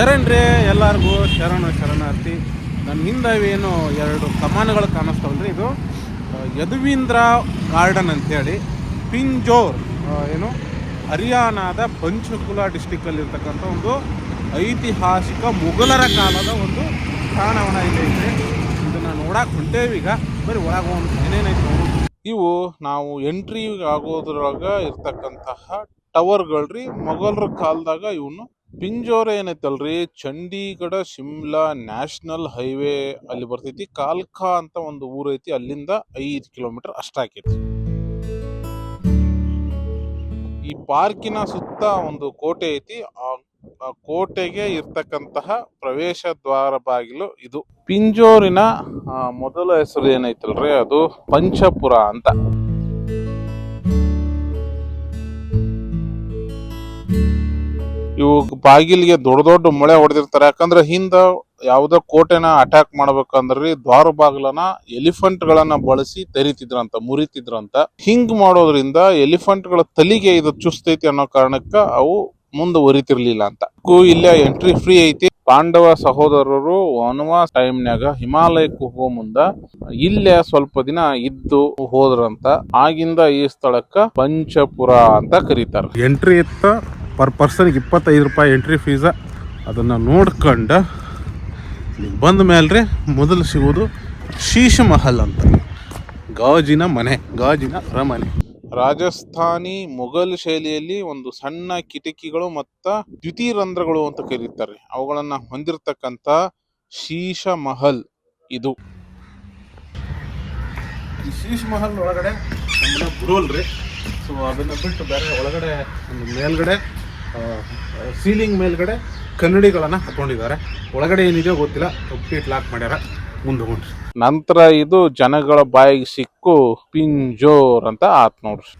ಶರಣ್ರಿ ಎಲ್ಲರಿಗೂ ಶರಣ ಶರಣಾರ್ಥಿ. ನನ್ನ ಹಿಂದೆ ಏನು ಎರಡು ಕಮಾನುಗಳು ಕಾಣಿಸ್ತಾವಲ್ರಿ ಇದು ಯದುವೀಂದ್ರ ಗಾರ್ಡನ್ ಅಂತೇಳಿ. ಪಿಂಜೋರ್ ಏನು, ಹರಿಯಾಣದ ಪಂಚಕುಲ ಡಿಸ್ಟಿಕ್ಕಲ್ಲಿರ್ತಕ್ಕಂಥ ಒಂದು ಐತಿಹಾಸಿಕ ಮುಘಲರ ಕಾಲದ ಒಂದು ತಾಣವನ ಇದೆ ಇದನ್ನು ನೋಡಕ್ಕೆ ಹೊಂಟೇವಿ ಈಗ. ಬರೀ ಒಳಗೆ ಒಂದು ಏನೇನೈತೆ ಇವು ನಾವು ಎಂಟ್ರಿ ಆಗೋದ್ರೊಳಗೆ ಇರ್ತಕ್ಕಂತಹ ಟವರ್ಗಳ್ರಿ ಮೊಘಲರ ಕಾಲದಾಗ ಇವನು ಪಿಂಜೋರ ಏನೈತಲ್ರಿ? ಚಂಡೀಗಢ ಶಿಮ್ಲಾ ನ್ಯಾಷನಲ್ ಹೈವೇ ಅಲ್ಲಿ ಬರ್ತೈತಿ. ಕಾಲ್ಖಾ ಅಂತ ಒಂದು ಊರೈತಿ. ಅಲ್ಲಿಂದ ಐದು ಕಿಲೋಮೀಟರ್ ಅಷ್ಟಾಕೈತಿ ಈ ಪಾರ್ಕಿನ ಸುತ್ತ ಒಂದು ಕೋಟೆ ಐತಿ. ಆ ಕೋಟೆಗೆ ಇರ್ತಕ್ಕಂತಹ ಪ್ರವೇಶ ದ್ವಾರ ಬಾಗಿಲು ಇದು. ಪಿಂಜೋರಿನ ಮೊದಲ ಹೆಸರು ಏನೈತಲ್ರಿ? ಅದು ಪಂಚಪುರ ಅಂತ. ಇವು ಬಾಗಿಲಿಗೆ ದೊಡ್ಡ ದೊಡ್ಡ ಮೊಳೆ ಹೊಡೆದಿರ್ತಾರೆ. ಯಾಕಂದ್ರೆ ಹಿಂದ ಯಾವುದೋ ಕೋಟೆನ ಅಟ್ಯಾಕ್ ಮಾಡ್ಬೇಕಂದ್ರಿ ದ್ವಾರ ಬಾಗಿಲನ್ನ ಎಲಿಫೆಂಟ್ ಗಳನ್ನ ಬಳಸಿ ತೆರಿತಿದ್ರಂತ, ಮುರಿತಿದ್ರಂತ. ಹಿಂಗ್ ಮಾಡೋದ್ರಿಂದ ಎಲಿಫೆಂಟ್ಗಳ ತಲಿಗೆ ಇದು ಚುಸ್ತೈತಿ ಅನ್ನೋ ಕಾರಣಕ್ಕ ಅವು ಮುಂದುವರಿತಿರ್ಲಿಲ್ಲ ಅಂತ. ಕು ಇಲ್ಲೇ ಎಂಟ್ರಿ ಫ್ರೀ ಐತಿ. ಪಾಂಡವ ಸಹೋದರರು ವನವಾಸ ನಾಗ ಹಿಮಾಲಯಕ್ಕೆ ಹೋಗೋ ಮುಂದ ಇಲ್ಲೇ ಸ್ವಲ್ಪ ದಿನ ಇದ್ದು ಹೋದ್ರಂತ. ಆಗಿಂದ ಈ ಸ್ಥಳಕ್ಕ ಪಂಚಪುರ ಅಂತ ಕರೀತಾರ. ಎಂಟ್ರಿ ಇತ್ತ ಪರ್ ಪರ್ಸನ್ಗೆ ಇಪ್ಪತ್ತೈದು ರೂಪಾಯಿ ಎಂಟ್ರಿ ಫೀಸ ಅದನ್ನು ನೋಡ್ಕೊಂಡು ನೀವು ಬಂದ ರೀ ಮೊದಲು ಸಿಗೋದು ಶೀಶ ಮಹಲ್ ಅಂತ. ಗಾಜಿನ ಮನೆ ಗಾಜಿನ ರಮನೆ ರಾಜಸ್ಥಾನಿ ಮೊಘಲ್ ಶೈಲಿಯಲ್ಲಿ ಒಂದು ಸಣ್ಣ ಕಿಟಕಿಗಳು ಮತ್ತು ಮತ್ತ ದ್ಯುತಿರಂಧ್ರಗಳು ಅಂತ ಕರೀತಾರೆ. ಅವುಗಳನ್ನು ಹೊಂದಿರತಕ್ಕಂಥ ಶೀಶ ಮಹಲ್ ಇದು. ಈ ಶೀಶ್ ಮಹಲ್ ಒಳಗಡೆ ನಮ್ಮನ್ನ ರೀ ಸೊ ಅದನ್ನು ಬಿಟ್ಟು ಬೇರೆ ಒಳಗಡೆ ಒಂದು ಮೇಲ್ಗಡೆ ಸೀಲಿಂಗ್ ಮೇಲ್ಗಡೆ ಕನ್ನಡಿಗಳನ್ನ ಹಾಕೊಂಡಿದ್ದಾರೆ. ಒಳಗಡೆ ಏನಿದೆಯೋ ಗೊತ್ತಿಲ್ಲ. ಕಂಪ್ಲೀಟ್ ಲಾಕ್ ಮಾಡ್ಯಾರ. ಮುಂದೆ ಹೋಗ್ರಿ. ನಂತರ ಇದು ಜನಗಳ ಬಾಯಿಗೆ ಸಿಕ್ಕು ಪಿಂಜೋರ್ ಅಂತ ಆತ್ ನೋಡ್ರಿ.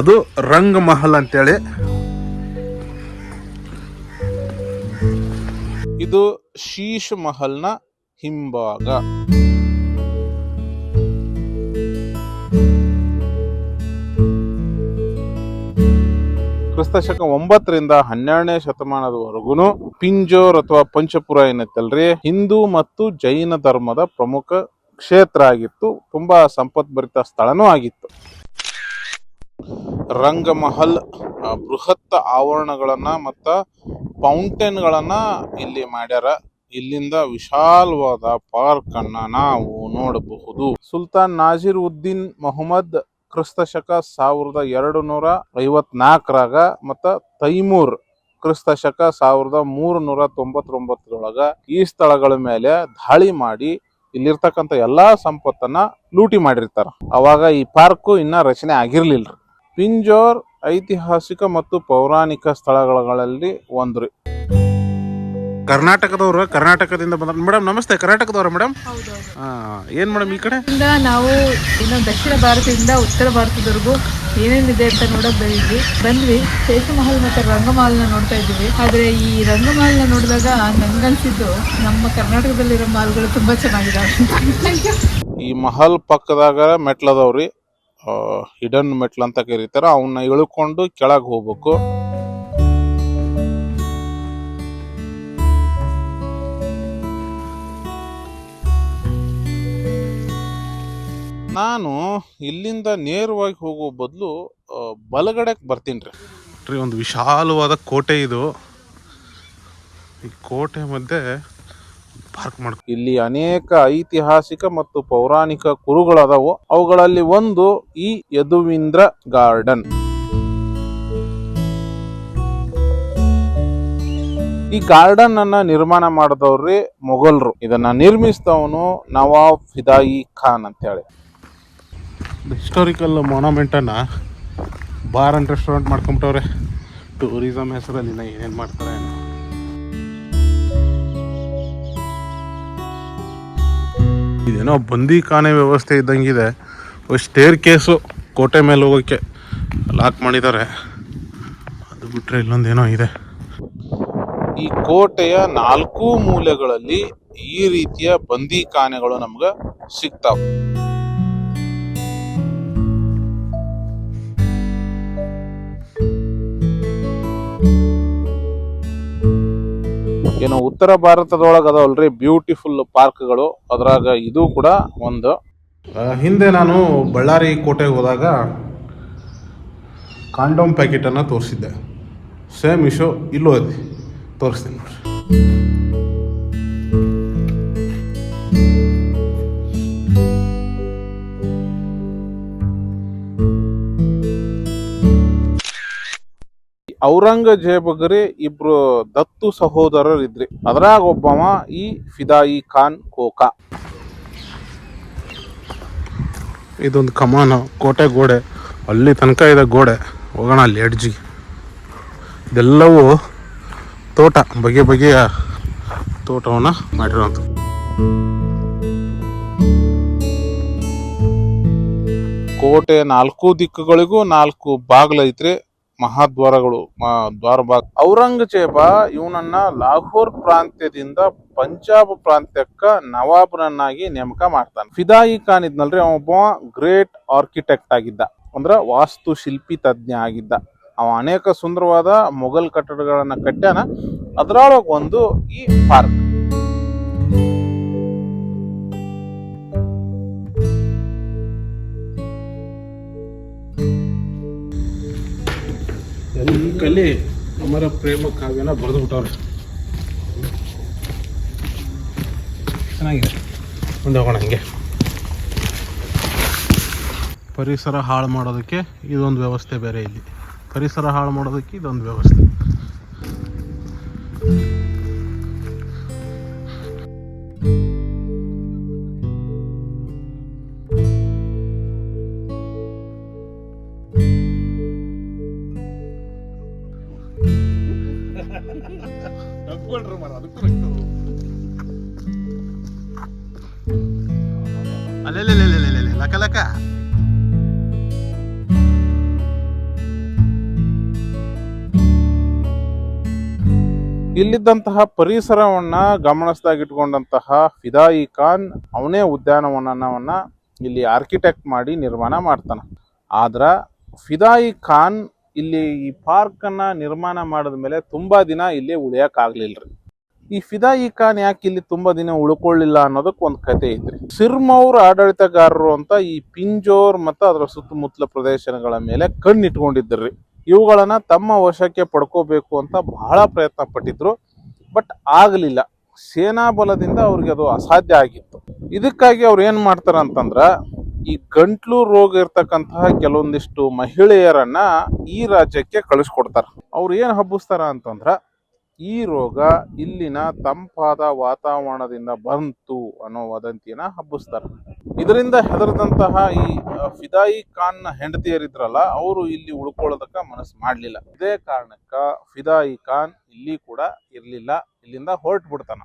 ಅದು ರಂಗ್ ಮಹಲ್ ಅಂತೇಳಿ. ಇದು ಶೀಶ್ ಮಹಲ್ನ ಹಿಂಭಾಗ. ಕ್ರಿಸ್ತ ಶಕ ಒಂಬತ್ತರಿಂದ ಹನ್ನೆರಡನೇ ಶತಮಾನದವರೆಗೂ ಪಿಂಜೋರ್ ಅಥವಾ ಪಂಚಪುರ ಏನೈತಲ್ರಿ ಹಿಂದೂ ಮತ್ತು ಜೈನ ಧರ್ಮದ ಪ್ರಮುಖ ಕ್ಷೇತ್ರ ಆಗಿತ್ತು ತುಂಬಾ ಸಂಪತ್ಭರಿತ ಸ್ಥಳನೂ ಆಗಿತ್ತು. ರಂಗಮಹಲ್ ಬೃಹತ್ ಆವರಣಗಳನ್ನ ಮತ್ತ ಫೌಂಟೇನ್ಗಳನ್ನ ಇಲ್ಲಿ ಮಾಡ್ಯಾರ. ಇಲ್ಲಿಂದ ವಿಶಾಲವಾದ ಪಾರ್ಕ್ ಅನ್ನ ನಾವು ನೋಡಬಹುದು. ಸುಲ್ತಾನ್ ನಾಜಿರ್ ಉದ್ದೀನ್ ಮೊಹಮ್ಮದ್ ಕ್ರಿಸ್ತ ಶಕ ಸಾವಿರದ ಎರಡು ನೂರ ಐವತ್ನಾಲ್ಕರಾಗ ಮತ್ತ ತೈಮೂರ್ ಕ್ರಿಸ್ತ ಶಕ ಸಾವಿರದ ಮೂರು ನೂರ ತೊಂಬತ್ತೊಂಬತ್ತರೊಳಗ ಈ ಸ್ಥಳಗಳ ಮೇಲೆ ದಾಳಿ ಮಾಡಿ ಇಲ್ಲಿರ್ತಕ್ಕಂಥ ಎಲ್ಲಾ ಸಂಪತ್ತನ್ನ ಲೂಟಿ ಮಾಡಿರ್ತಾರ. ಅವಾಗ ಈ ಪಾರ್ಕು ಇನ್ನ ರಚನೆ ಆಗಿರ್ಲಿಲ್ರಿ ಪಿಂಜೋರ್ ಐತಿಹಾಸಿಕ ಮತ್ತು ಪೌರಾಣಿಕ ಸ್ಥಳಗಳಲ್ಲಿ ಒಂದ್ರಿ. ಕರ್ನಾಟಕದವ್ರು ಕರ್ನಾಟಕದಿಂದ ಬಂದ ಮೇಡಮ್ ನಮಸ್ತೆ ಕರ್ನಾಟಕದವ್ರ ಮೇಡಮ್? ಏನ್ ಮೇಡಮ್ ಈ ಕಡೆ? ನಾವು ಇನ್ನು ದಕ್ಷಿಣ ಭಾರತದಿಂದ ಉತ್ತರ ಭಾರತದವರೆಗೂ ಏನೇನಿದೆ ಅಂತ ನೋಡಕ್ ಬಂದಿದ್ವಿ. ಬಂದ್ವಿ. ಶೇಷಮಹಲ್ ಮತ್ತೆ ರಂಗಮಹಲ್ನ ನೋಡ್ತಾ ಇದ್ವಿ ಆದ್ರೆ ಈ ರಂಗಮಹಲ್ನ ನೋಡಿದಾಗ ನಂಗನ್ಸಿದ್ದು ನಮ್ಮ ಕರ್ನಾಟಕದಲ್ಲಿರೋ ಮಾಲ್ಗಳು ತುಂಬಾ ಚೆನ್ನಾಗಿದಾವೆ ಈ ಮಹಲ್ ಪಕ್ಕದಾಗ ಮೆಟ್ಲದವ್ರಿ. ಹಿಡನ್ ಮೆಟ್ಲ ಅಂತ ಕರೀತಾರ. ಅವನ್ನ ಇಳ್ಕೊಂಡು ಕೆಳಗ್ ಹೋಗ್ಬೇಕು. ನಾನು ಇಲ್ಲಿಂದ ನೇರವಾಗಿ ಹೋಗೋ ಬದಲು ಬಲಗಡೆ ಬರ್ತೀನಿ ರೀ. ಒಂದು ವಿಶಾಲವಾದ ಕೋಟೆ ಇದು. ಈ ಕೋಟೆ ಮಧ್ಯೆ ಪಾರ್ಕ್ ಮಾಡ ಇಲ್ಲಿ ಅನೇಕ ಐತಿಹಾಸಿಕ ಮತ್ತು ಪೌರಾಣಿಕ ಕುರುಗಳದಾವು. ಅವುಗಳಲ್ಲಿ ಒಂದು ಈ ಯದುವೀಂದ್ರ ಗಾರ್ಡನ್. ಈ ಗಾರ್ಡನ್ ಅನ್ನ ನಿರ್ಮಾಣ ಮಾಡಿದವ್ರಿ ಮೊಘಲ್ರು. ಇದನ್ನ ನಿರ್ಮಿಸಿದವನು ನವಾಬ್ ಫಿದಾಯಿ ಖಾನ್ ಅಂತ ಹೇಳಿ. ಹಿಸ್ಟಾರಿಕಲ್ ಮೊನಮೆಂಟನ್ನು ಬಾರ್ ಅಂಡ್ ರೆಸ್ಟೋರೆಂಟ್ ಮಾಡ್ಕೊಂಬಿಟ್ಟವ್ರೆ. ಟೂರಿಸಮ್ ಹೆಸರಲ್ಲಿ ಏನೇನು ಮಾಡ್ತಾರೆ ಇದೇನೋ ಬಂದಿಖಾನೆ ವ್ಯವಸ್ಥೆ ಇದ್ದಂಗಿದೆ. ಸ್ಟೇರ್ ಕೇಸು ಕೋಟೆ ಮೇಲೆ ಹೋಗೋಕ್ಕೆ ಲಾಕ್ ಮಾಡಿದ್ದಾರೆ. ಅದು ಬಿಟ್ಟರೆ ಇಲ್ಲೊಂದೇನೋ ಇದೆ. ಈ ಕೋಟೆಯ ನಾಲ್ಕು ಮೂಲೆಗಳಲ್ಲಿ ಈ ರೀತಿಯ ಬಂದಿಖಾನೆಗಳು ನಮ್ಗೆ ಸಿಗ್ತಾವ. ಏನು ಉತ್ತರ ಭಾರತದೊಳಗೆ ಅದಾವಲ್ರಿ? ಬ್ಯೂಟಿಫುಲ್ ಪಾರ್ಕ್ಗಳು ಅದ್ರಾಗ ಇದು ಕೂಡ ಒಂದು. ಹಿಂದೆ ನಾನು ಬಳ್ಳಾರಿ ಕೋಟೆಗೆ ಹೋದಾಗ ಕಾಂಡೋಮ್ ಪ್ಯಾಕೆಟನ್ನು ತೋರಿಸಿದ್ದೆ. ಸೇಮ್ ಇಶು ಇಲ್ಲೂ ತೋರಿಸ್ತೀನಿ ನೋಡ್ರಿ. ಔರಂಗಜೇಬಗರಿ ಇಬ್ರು ದತ್ತು ಸಹೋದರರು ಇದ್ರಿ ಅದ್ರಾಗ ಒಬ್ಬವ ಈ ಫಿದಾಯಿ ಖಾನ್ ಕೋಕಾ ಇದೊಂದು ಕಮಾನ ಕೋಟೆ ಗೋಡೆ. ಅಲ್ಲಿ ತನಕ ಇದೆ ಗೋಡೆ. ಹೋಗೋಣ ಅಲ್ಲಿ ಎಡ್ಜಿ ಇದೆಲ್ಲವೂ ತೋಟ ಬಗೆ ಬಗೆಯ ತೋಟವನ್ನು ಮಾಡಿರೋಂಥ ಕೋಟೆ ನಾಲ್ಕು ದಿಕ್ಕುಗಳಿಗೂ ನಾಲ್ಕು ಬಾಗಿಲು ಐತ್ರಿ ಮಹಾದ್ವಾರಗಳು ದ್ವಾರಬಾಗ್ ದ್ವಾರ ಬಾಗ್ ಔರಂಗಜೇಬ ಇವನನ್ನ ಲಾಹೋರ್ ಪ್ರಾಂತ್ಯದಿಂದ ಪಂಜಾಬ್ ಪ್ರಾಂತ್ಯಕ್ಕ ನವಾಬ್ರನ್ನಾಗಿ ನೇಮಕ ಮಾಡ್ತಾನೆ. ಫಿದಾಯಿ ಖಾನ್ ಇದ್ನಲ್ರಿ ಅವ ಒಬ್ಬ ಗ್ರೇಟ್ ಆರ್ಕಿಟೆಕ್ಟ್ ಆಗಿದ್ದ. ಅಂದ್ರ ವಾಸ್ತು ಶಿಲ್ಪಿ ತಜ್ಞ ಆಗಿದ್ದ. ಅವ ಅನೇಕ ಸುಂದರವಾದ ಮೊಘಲ್ ಕಟ್ಟಡಗಳನ್ನ ಕಟ್ಟ್ಯಾನ. ಅದರೊಳಗೆ ಒಂದು ಈ ಪಾರ್ಕ್. ಈ ಕಲೆ ಅಮರ ಪ್ರೇಮ ಕಾವ್ಯನ ಬರೆದು ಬಿಟ್ಟವ್ರೆ ಚೆನ್ನಾಗಿದೆ. ಮುಂದೆ ಹೋಗೋಣ ಹಂಗೆ. ಪರಿಸರ ಹಾಳು ಮಾಡೋದಕ್ಕೆ ಇದೊಂದು ವ್ಯವಸ್ಥೆ ಬೇರೆ ಇಲ್ಲಿ. ಪರಿಸರ ಹಾಳು ಮಾಡೋದಕ್ಕೆ ಇದೊಂದು ವ್ಯವಸ್ಥೆ. ಅಲ್ಲೆಲ್ಲೆಲ್ಲೆಲ್ಲೆಲ್ಲೆ ಇಲ್ಲಿದ್ದಂತಹ ಪರಿಸರವನ್ನ ಗಮನಿಸದಾಗಿಟ್ಕೊಂಡಂತಹ ಫಿದಾಯಿ ಖಾನ್ ಅವನೇ ಉದ್ಯಾನವನವನ್ನ ಇಲ್ಲಿ ಆರ್ಕಿಟೆಕ್ಟ್ ಮಾಡಿ ನಿರ್ಮಾಣ ಮಾಡ್ತಾನ. ಆದ್ರ ಫಿದಾಯಿ ಖಾನ್ ಇಲ್ಲಿ ಈ ಪಾರ್ಕ್ ಅನ್ನ ನಿರ್ಮಾಣ ಮಾಡಿದ ಮೇಲೆ ತುಂಬಾ ದಿನ ಇಲ್ಲಿ ಉಳಿಯಕ್ ಆಗ್ಲಿಲ್ರಿ. ಈ ಫಿದಾಯಿ ಖಾನ್ ಯಾಕೆ ಇಲ್ಲಿ ತುಂಬಾ ದಿನ ಉಳ್ಕೊಳ್ಳಿಲ್ಲ ಅನ್ನೋದಕ್ಕೆ ಒಂದು ಕತೆ ಐತ್ರಿ. ಸಿರ್ಮೌರ್ ಆಡಳಿತಗಾರರು ಅಂತ ಈ ಪಿಂಜೋರ್ ಮತ್ತು ಅದರ ಸುತ್ತಮುತ್ತಲ ಪ್ರದೇಶಗಳ ಮೇಲೆ ಕಣ್ಣಿಟ್ಕೊಂಡಿದ್ರಿ ಇವುಗಳನ್ನ ತಮ್ಮ ವಶಕ್ಕೆ ಪಡ್ಕೋಬೇಕು ಅಂತ ಬಹಳ ಪ್ರಯತ್ನ ಪಟ್ಟಿದ್ರು. ಬಟ್ ಆಗಲಿಲ್ಲ. ಸೇನಾ ಬಲದಿಂದ ಅವ್ರಿಗೆ ಅದು ಅಸಾಧ್ಯ ಆಗಿತ್ತು. ಇದಕ್ಕಾಗಿ ಅವ್ರು ಏನು ಮಾಡ್ತಾರ ಅಂತಂದ್ರ, ಈ ಗಂಟ್ಲು ರೋಗ ಇರ್ತಕ್ಕಂತಹ ಕೆಲವೊಂದಿಷ್ಟು ಮಹಿಳೆಯರನ್ನ ಈ ರಾಜ್ಯಕ್ಕೆ ಕಳಿಸ್ಕೊಡ್ತಾರೆ. ಅವ್ರು ಏನು ಹಬ್ಬಿಸ್ತಾರ ಅಂತಂದ್ರ ಈ ರೋಗ ಇಲ್ಲಿನ ತಂಪಾದ ವಾತಾವರಣದಿಂದ ಬಂತು ಅನ್ನೋ ವದಂತಿಯನ್ನ ಹಬ್ಬಿಸ್ತಾರ. ಇದರಿಂದ ಹೆದರದಂತಹ ಈ ಫಿದಾಯಿ ಖಾನ್ ಹೆಂಡತಿಯರಿದ್ರಲ್ಲ, ಅವರು ಇಲ್ಲಿ ಉಳ್ಕೊಳ್ಳೋದಕ್ಕ ಮನಸ್ಸು ಮಾಡ್ಲಿಲ್ಲ. ಇದೇ ಕಾರಣಕ್ಕ ಫಿದಾಯಿ ಖಾನ್ ಇಲ್ಲಿ ಕೂಡ ಇರಲಿಲ್ಲ, ಇಲ್ಲಿಂದ ಹೊರಟು ಬಿಡ್ತಾನ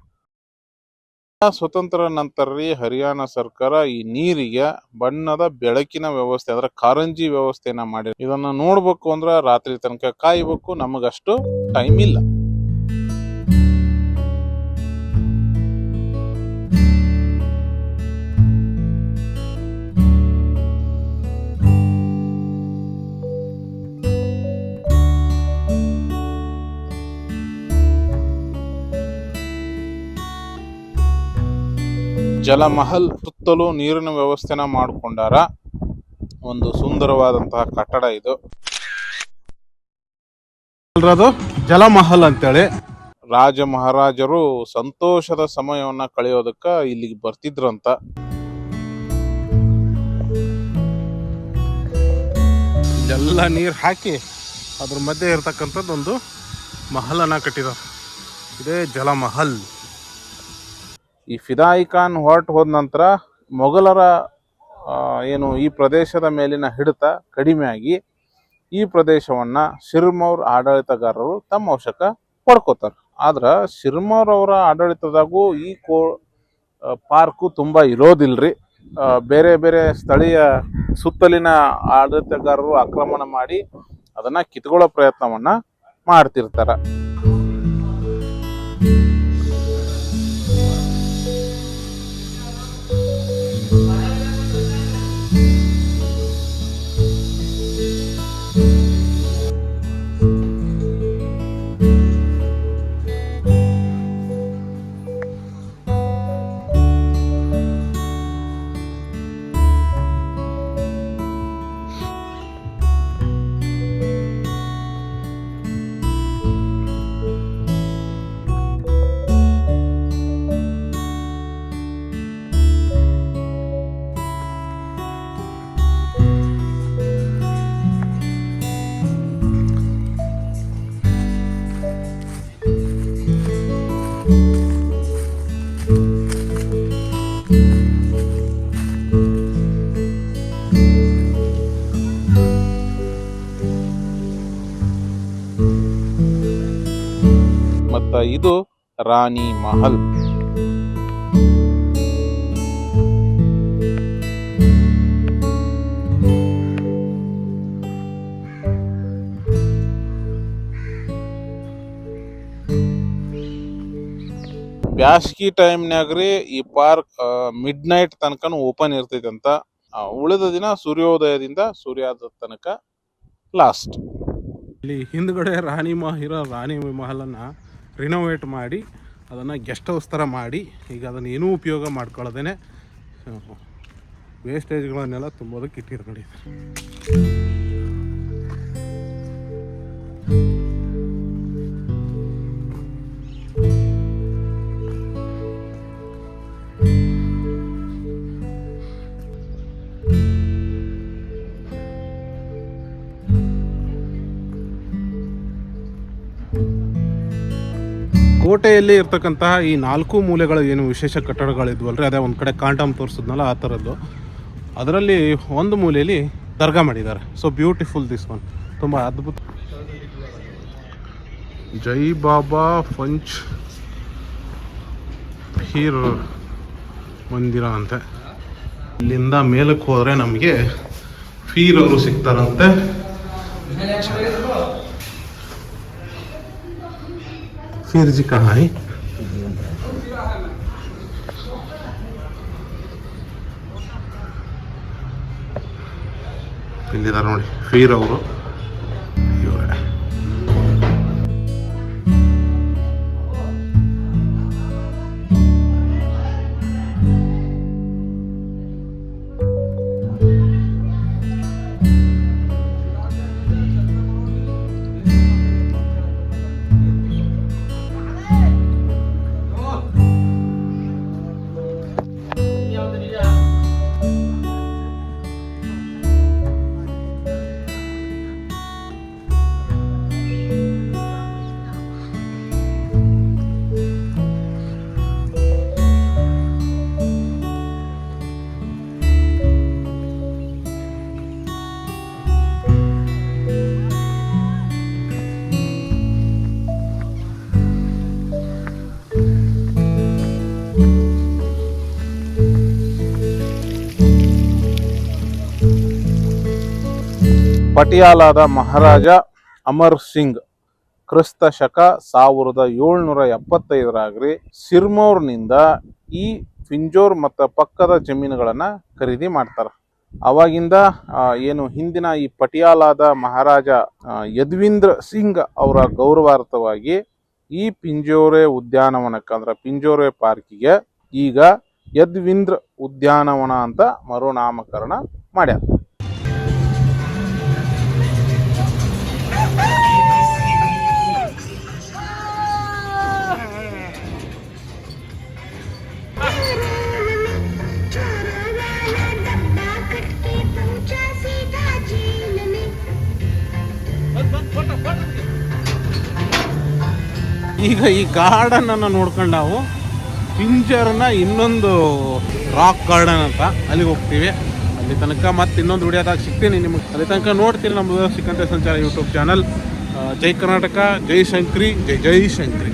ಸ್ವತಂತ್ರ ನಂತರ ರೀ ಹರಿಯಾಣ ಸರ್ಕಾರ ಈ ನೀರಿಗೆ ಬಣ್ಣದ ಬೆಳಕಿನ ವ್ಯವಸ್ಥೆ, ಅಂದ್ರೆ ಕಾರಂಜಿ ವ್ಯವಸ್ಥೆಯನ್ನ ಮಾಡಿ ಇದನ್ನ ನೋಡ್ಬೇಕು ಅಂದ್ರೆ ರಾತ್ರಿ ತನಕ ಕಾಯ್ಬೇಕು, ನಮಗಷ್ಟು ಟೈಮ್ ಇಲ್ಲ. ಜಲಮಹಲ್ ಸುತ್ತಲೂ ನೀರಿನ ವ್ಯವಸ್ಥೆನ ಮಾಡಿಕೊಂಡಾರ ಒಂದು ಸುಂದರವಾದಂತಹ ಕಟ್ಟಡ ಇದು. ಜಲಮಹಲ್ ಅಂತೇಳಿ. ರಾಜ ಮಹಾರಾಜರು ಸಂತೋಷದ ಸಮಯವನ್ನ ಕಳೆಯೋದಕ್ಕ ಇಲ್ಲಿಗೆ ಬರ್ತಿದ್ರಂತ. ಎಲ್ಲ ನೀರು ಹಾಕಿ ಅದ್ರ ಮಧ್ಯೆ ಇರ್ತಕ್ಕಂಥದ್ದು ಒಂದು ಮಹಲನ್ನ ಕಟ್ಟಿದಾರೆ ಇದೇ ಜಲಮಹಲ್. ಈ ಫಿದಾಯಿ ಖಾನ್ ಹೊರಟು ಹೋದ ನಂತರ ಮೊಘಲರ ಏನು ಈ ಪ್ರದೇಶದ ಮೇಲಿನ ಹಿಡಿತ ಕಡಿಮೆಯಾಗಿ ಈ ಪ್ರದೇಶವನ್ನು ಶಿರ್ಮೌರ್ ಆಡಳಿತಗಾರರು ತಮ್ಮ ವಶಕ್ಕೆ ಪಡ್ಕೋತಾರೆ. ಆದ್ರೆ ಅವರ ಆಡಳಿತದಾಗೂ ಈ ಕೋ ಪಾರ್ಕು ತುಂಬ ಇರೋದಿಲ್ಲರಿ ಬೇರೆ ಬೇರೆ ಸ್ಥಳೀಯ ಸುತ್ತಲಿನ ಆಡಳಿತಗಾರರು ಆಕ್ರಮಣ ಮಾಡಿ ಅದನ್ನು ಕಿತ್ಕೊಳ್ಳೋ ಪ್ರಯತ್ನವನ್ನು ಮಾಡ್ತಿರ್ತಾರ. ಮತ್ತ ರಾಣಿ ಮಹಲ್. ಬ್ಯಾಸ್ಗಿ ಟೈಮ್ನಾಗ ರೀ ಈ ಪಾರ್ಕ್ ಮಿಡ್ ನೈಟ್ ತನಕನೂ ಓಪನ್ ಇರ್ತೈತಿ ಅಂತ. ಉಳಿದ ದಿನ ಸೂರ್ಯೋದಯದಿಂದ ಸೂರ್ಯಾದ ತನಕ ಲಾಸ್ಟ್ ಇಲ್ಲಿ ಹಿಂದ್ಗಡೆ ರಾಣಿ ಮಹ ಇರೋ ರಾಣಿ ಮಹಲನ್ನು ರಿನೋವೇಟ್ ಮಾಡಿ, ಅದನ್ನು ಗೆಸ್ಟ್ ಹೌಸ್ ಥರ ಮಾಡಿ, ಈಗ ಅದನ್ನು ಏನೂ ಉಪಯೋಗ ಮಾಡ್ಕೊಳ್ಳೋದೇನೆ ವೇಸ್ಟೇಜ್ಗಳನ್ನೆಲ್ಲ ತುಂಬೋದಕ್ಕೆ ಇಟ್ಟಿರ್ಕೊಂಡಿದ್ದಾರೆ ಕೋಟೆಯಲ್ಲಿ ಇರ್ತಕ್ಕಂತಹ ಈ ನಾಲ್ಕು ಮೂಲೆಗಳ ಏನು ವಿಶೇಷ ಕಟ್ಟಡಗಳಿದ್ವಲ್ರಿ, ಅದೇ ಒಂದು ಕಡೆ ಕಾಂಟಮ್ ತೋರಿಸಿದ್ನಲ್ಲ ಆ ಥರದ್ದು ಅದರಲ್ಲಿ ಒಂದು ಮೂಲೆಯಲ್ಲಿ ದರ್ಗಾ ಮಾಡಿದ್ದಾರೆ. ಸೊ ಬ್ಯೂಟಿಫುಲ್ ದಿಸ್ ಒನ್ ತುಂಬ ಅದ್ಭುತ. ಜೈ ಬಾಬಾ ಫಂಚ್ ಹೀರ್ ಮಂದಿರ ಅಂತೆ. ಇಲ್ಲಿಂದ ಮೇಲಕ್ಕೆ ಹೋದರೆ ನಮಗೆ ಫೀರ್ ಅವರು ಸಿಗ್ತಾರಂತೆ. फिर जी कहाँ है പിന്നെ തറോണി ഫീ റൗറോ ಪಟಿಯಾಲಾದ ಮಹಾರಾಜ ಅಮರ್ ಸಿಂಗ್ ಕ್ರಿಸ್ತ ಶಕ ಸಾವಿರದ ಏಳ್ನೂರ ಎಪ್ಪತ್ತೈದರಾಗ್ರಿ ಸಿರ್ಮೋರ್ನಿಂದ ಈ ಫಿಂಜೋರ್ ಮತ್ತು ಪಕ್ಕದ ಜಮೀನುಗಳನ್ನು ಖರೀದಿ ಮಾಡ್ತಾರೆ. ಅವಾಗಿಂದ ಏನು ಹಿಂದಿನ ಈ ಪಟಿಯಾಲಾದ ಮಹಾರಾಜ ಯದ್ವಿಂದ್ರ ಸಿಂಗ್ ಅವರ ಗೌರವಾರ್ಥವಾಗಿ ಈ ಪಿಂಜೋರೆ ಉದ್ಯಾನವನಕ್ಕೆ ಅಂದ್ರೆ ಪಿಂಜೋರೆ ಪಾರ್ಕಿಗೆ ಈಗ ಯದ್ವಿಂದ್ರ ಉದ್ಯಾನವನ ಅಂತ ಮರುನಾಮಕರಣ ಮಾಡ್ಯಾರ. ಈಗ ಈ ಗಾರ್ಡನ್ ಅನ್ನ ನೋಡ್ಕೊಂಡು ನಾವು ಪಿಂಜರ್ನ ಇನ್ನೊಂದು ರಾಕ್ ಗಾರ್ಡನ್ ಅಂತ ಅಲ್ಲಿಗೆ ಹೋಗ್ತೀವಿ. ಅಲ್ಲಿ ತನಕ ಮತ್ತೆ ಇನ್ನೊಂದು ವಿಡಿಯೋದಾಗ ಸಿಗ್ತೀನಿ ನಿಮಗೆ. ಅಲ್ಲಿ ತನಕ ನೋಡ್ತೀನಿ ನಮ್ಮದು ಸಿಕ್ಕಂತೆ ಸಂಚಾರ ಯೂಟ್ಯೂಬ್ ಚಾನಲ್. ಜೈ ಕರ್ನಾಟಕ, ಜೈ ಶಂಕ್ರಿ, ಜೈ ಜೈ ಶಂಕ್ರಿ.